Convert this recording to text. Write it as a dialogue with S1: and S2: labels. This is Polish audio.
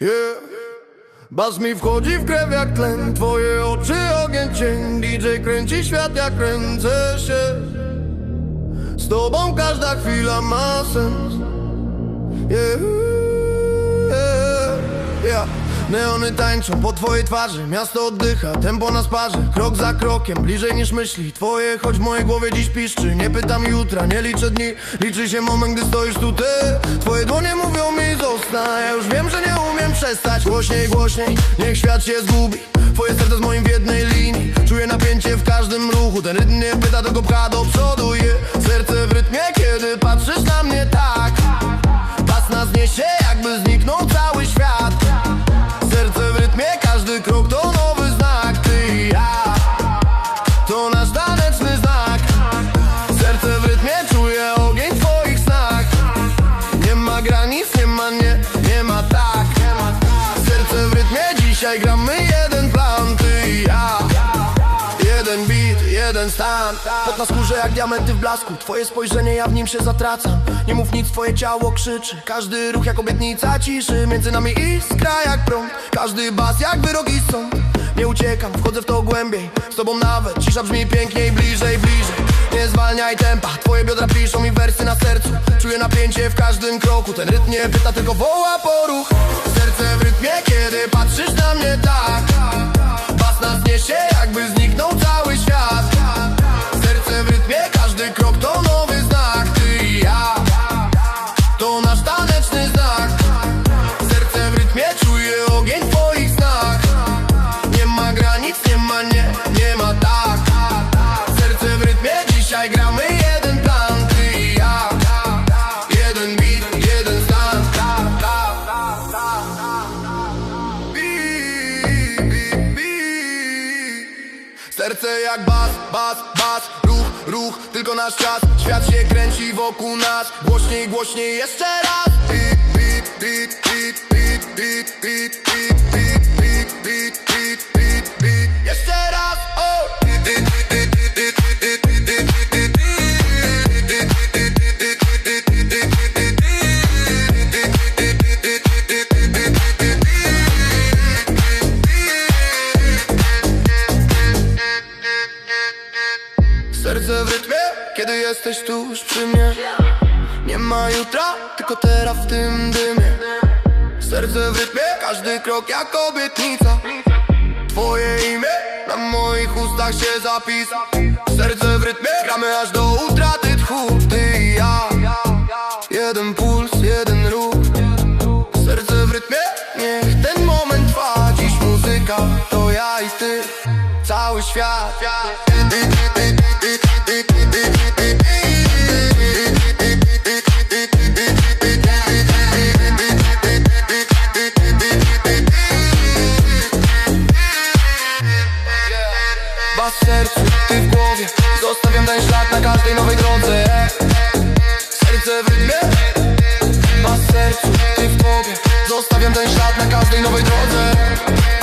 S1: Yeah. Bas mi wchodzi w krew jak tlen Twoje oczy ogień cień. DJ kręci świat jak kręcę się. Z tobą każda chwila ma sens. Yeah, yeah, yeah. Neony tańczą po twojej twarzy Miasto oddycha, tempo na sparze Krok za krokiem, bliżej niż myśli. Twoje, choć w mojej głowie dziś piszczy. Nie pytam jutra, nie liczę dni. Liczy się moment, gdy stoisz tu ty. Twoje dłonie mówią mi zostań. Ja już wiem, że przestać. Głośniej, głośniej, niech świat się zgubi. Twoje serce z moim w jednej linii. Czuję napięcie w każdym ruchu. Ten rytm nie pyta, tylko pcha do przodu. Yeah. Serce w rytmie, kiedy patrzysz na mnie tak. Pas nas niesie, dzisiaj gramy jeden plan Ty i ja. Jeden beat, jeden stan. Pot na skórze jak diamenty w blasku. Twoje spojrzenie, ja w nim się zatracam. Nie mów nic, twoje ciało krzyczy. Każdy ruch jak obietnica ciszy. Między nami iskra jak prąd. Każdy bas jak wyroki sąd Nie uciekam, wchodzę w to głębiej. Z tobą nawet cisza brzmi piękniej Bliżej, bliżej zwalniaj tempa. Twoje biodra piszą mi wersy na sercu. Czuję napięcie w każdym kroku. Ten rytm nie pyta, tylko woła po ruch. Serce w rytmie, kiedy patrzysz na mnie tak. Bas nas niesie, jakby zniknął cały świat. Serce w rytmie, każdy krok to nowy znak. Ty i ja, to nasz taneczny znak. Serce w rytmie, czuję ogień twoich snach. Nie ma granic, nie ma nie, Serce jak bas, bas, bas. Ruch, ruch, tylko nasz czas. Świat się kręci wokół nas. Głośniej, głośniej, jeszcze raz. Beat, beat, beat, beat, beat, beat, beat, beat, beat, beat, beat, beat, beat, Jeszcze raz, Serce w rytmie, kiedy jesteś tuż przy mnie. Nie ma jutra, tylko teraz w tym dymie. Serce w rytmie, każdy krok jak obietnica. Twoje imię na moich ustach się zapisa. Serce w rytmie, gramy aż do utraty tchu. Ty i ja, jeden puls, jeden ruch. Serce w rytmie, niech ten moment trwa. Dziś muzyka, to ja i ty, cały świat. Bas sercu, ty w głowie. Zostawiam ten ślad na każdej nowej drodze. Serce w rytmie Bas sercu, ty w głowie. Zostawiam ten ślad na każdej nowej drodze